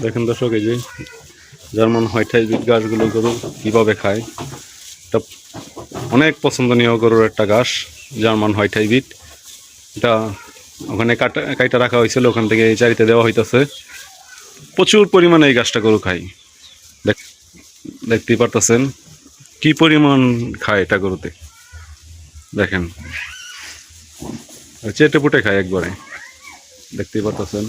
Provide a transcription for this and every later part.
দেখেন দর্শক, এই যে জার্মান হোয়াইট হাইব্রিড গাছগুলো গরু কীভাবে খায়, এটা অনেক পছন্দনীয় গরুর একটা ঘাস জার্মান হোয়াইট হাইব্রিড এটা ওখানে কাটা, কাইটা রাখা হয়েছিল, ওখান থেকে এই চারিতে দেওয়া হইতেছে। প্রচুর পরিমাণে এই গাছটা গরু খায়। দেখ- দেখতেই পারতেছেন কি পরিমাণ খায় এটা গরুতে। দেখেন। চেটে পুটে খায় একবারে। দেখতেই পারতেছেন।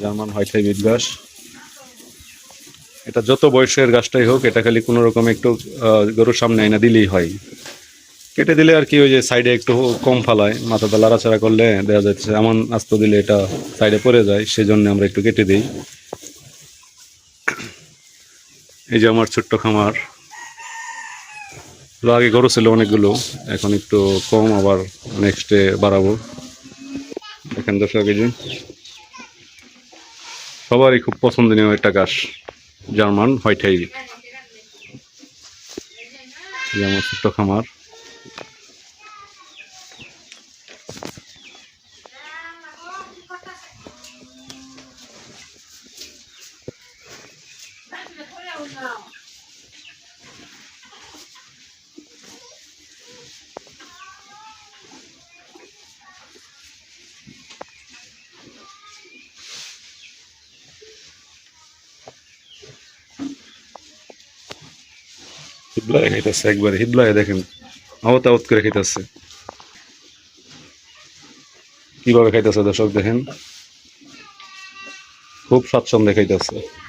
জার্মান হোয়াইট হাইব্রিড ঘাস এটা যত বয়সের গাছটাই হোক, এটা খালি কোনো রকম একটু গরুর সামনে আইনা দিলেই হয়। কেটে দিলে আর কি ওই যে সাইডে একটু কম ফালায়, মাথাটা লাড়াচাড়া করলে দেওয়া যাচ্ছে এমন আস্ত দিলে এটা সাইডে পড়ে যায়, সেজন্য আমরা একটু কেটে দিই। এই যে আমার ছোট্ট খামার। তো আগে গরু ছিল অনেকগুলো, এখন একটু কম, আবার নেক্সটে বাড়াবো। এখান দশ যে সবারই খুব পছন্দনীয় একটা গাছ জার্মান হোয়াইট হাই যেমন ছোট্ট খামার। হিবলায় খাইতেছে, একবারে হিবলায় দেখেন, আওত আওত করে খাইতেছে। কীভাবে খাইতেছে দর্শক দেখেন? খুব স্বাচ্ছন্দ্যে খাইতেছে।